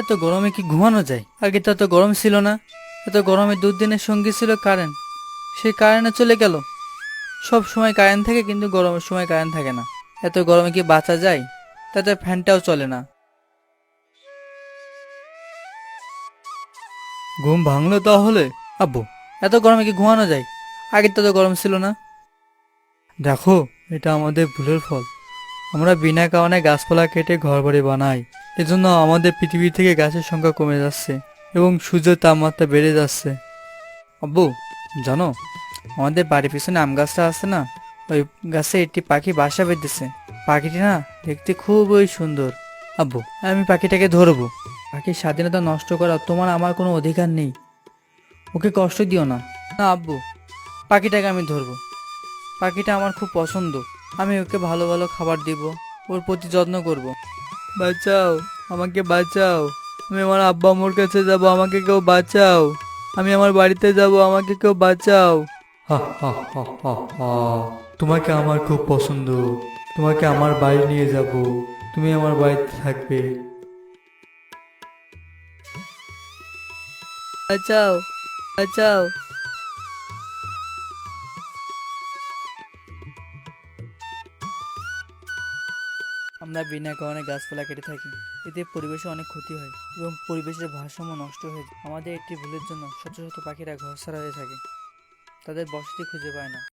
এত গরমে কি ঘুমানো যায়? আগে তো এত গরম ছিল না। এত গরমে দুদিনের সঙ্গী ছিল কারেন্ট সেই কারেন্টে চলে গেল। সব সময় কারেন্ট থাকে কিন্তু গরমের সময় কারেন্ট থাকে না। এত গরমে কি বাঁচা যায়? তাতে ফ্যানটাও চলে না। ঘুম ভাঙলো তাহলে? আব্বু, এত গরমে কি ঘুমানো যায়? আগে তো গরম ছিল না। দেখো, এটা আমাদের ভুলের ফল। আমরা বিনা কারণে গাছপালা কেটে ঘরবাড়ি বানাই। এজন্য আমাদের পৃথিবী থেকে গাছের সংখ্যা কমে যাচ্ছে এবং সূর্যের তাপমাত্রা বেড়ে যাচ্ছে। আব্বু, জানো, আমাদের বাড়ির পিছনে আম গাছটা আছে না? ওই গাছে একটি পাখি বাসা বেঁধেছে। পাখিটি না দেখতে খুবই সুন্দর। আব্বু, আমি পাখিটাকে ধরবো। পাখির স্বাধীনতা নষ্ট করা তোমার আমার কোনো অধিকার নেই। ওকে কষ্ট দিও না। না, আব্বু, পাখিটাকে আমি ধরবো। পাখিটা আমার খুব পছন্দ। আমি ওকে ভালো ভালো খাবার দিব। ওর প্রতি যত্ন করব। বাঁচাও আমাকে বাঁচাও। আমি আমার আব্বা আম্মুর কাছে যাব আমাকে কেউ বাঁচাও। আমি আমার বাড়িতে যাব আমাকে কেউ বাঁচাও। হা হা হা হা হা। তোমাকে আমার খুব পছন্দ। তোমাকে আমার বাড়ি নিয়ে যাব। তুমি আমার বাড়িতে থাকবে। বাঁচাও বাঁচাও। আমরা বিনা কারণে গাছপালা কেটে থাকি। এতে পরিবেশে অনেক ক্ষতি হয় এবং পরিবেশের ভারসাম্য নষ্ট হয়ে যায়। আমাদের একটি ভুলের জন্য শত শত পাখিরা ঘর ছাড়া হয়ে থাকে। তাদের বসতি খুঁজে পায় না।